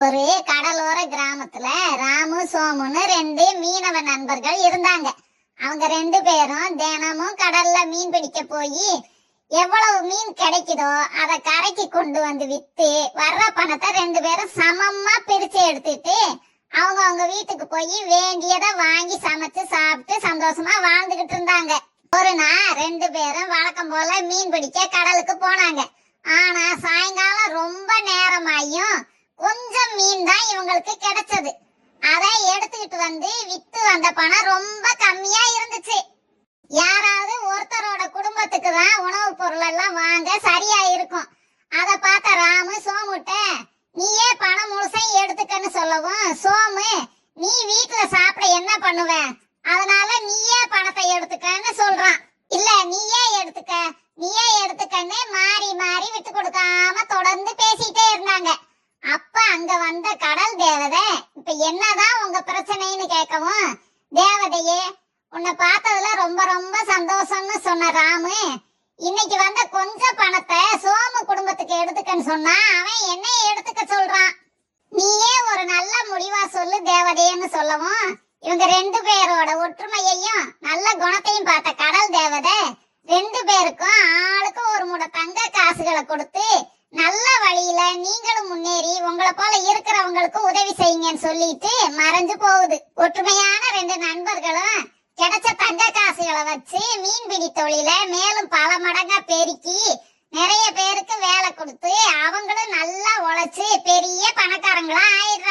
ஒரு கடலோர கிராமத்துல ராமு சோமுன்னு ரெண்டு மீனவ நண்பர்கள் இருந்தாங்க. அவங்க ரெண்டு பேரும் தினமும் கடல்ல மீன் பிடிக்க போய் எவ்வளவு மீன் கிடைக்குதோ அதை கரைக்கு கொண்டு வந்து வித்து வர்ற பணத்தை ரெண்டு பேரும் சமமா பிரிச்சு எடுத்துட்டு அவங்க அவங்க வீட்டுக்கு போய் வேண்டியதை வாங்கி சமைச்சு சாப்பிட்டு சந்தோஷமா வாழ்ந்துகிட்டு இருந்தாங்க. ஒரு நாள் ரெண்டு பேரும் வழக்கம் போல மீன் பிடிக்க கடலுக்கு போனாங்க. ஆனா சாயங்காலம் மீன் தான் இவங்களுக்கு கிடைச்சது. அதை எடுத்துக்கிட்டு வந்து வித்து வந்த பணம் ரொம்ப கம்மியா இருந்துச்சு. யாராவது ஒருத்தரோட குடும்பத்துக்கு தான் உணவுப் பொருள் எல்லாம் வாங்க சரியா இருக்கும். அத பார்த்த ராமு சோமுட்ட நீயே பணம் முழுசையும் எடுத்துக்கன்னு சொல்லவும் சோமு நீ வீட்டுல சாப்பிட என்ன பண்ணுவ? அதனால நீயே பணத்தை எடுத்துக்கன்னு சொல்றான். இல்ல நீயே எடுத்துக்க. நீயே எடுத்துக்கன்னு மாறி மாறி விட்டு கொடுக்காம தொடர்ந்து பேசிட்டே இருந்தாங்க அப்ப அங்க வந்த கடல் தேவதை இப்ப என்னதான் உங்க பிரச்சனைன்னு கேட்கவும் தேவதையே உன்னை பார்த்ததுல ரொம்ப ரொம்ப சந்தோஷம்னு சொன்ன ராமு இன்னைக்கு வந்த கொஞ்ச பணத்தை சோமு குடும்பத்துக்கு எடுத்துக்கன்னு சொன்னா அவன் என்னைய எடுத்துக்க சொல்றான். நீயே ஒரு நல்ல முடிவா சொல்லு தேவதைன்னு சொல்லவும் இவங்க ரெண்டு பேரோட ஒற்றுமையையும் நல்ல குணத்தையும் பார்த்த கடல் தேவதை ரெண்டு பேருக்கும் ஆளுக்கும் ஒரு முடை தங்க காசுகளை கொடுத்து நல்ல வழியில நீங்களும் முன்னேறி உங்களை போல இருக்கிறவங்களுக்கு உதவி செய்யுங்கன்னு சொல்லிட்டு மறைஞ்சு போகுது. ஒற்றுமையான ரெண்டு நண்பர்களும் கிடைச்ச தங்க காசுகளை வச்சு மீன்பிடி தொழில மேலும் பல மடங்கா பெருக்கி நிறைய பேருக்கு வேலை கொடுத்து அவங்களும் நல்லா உழைச்சு பெரிய பணக்காரங்களா ஆயிடுறாங்க.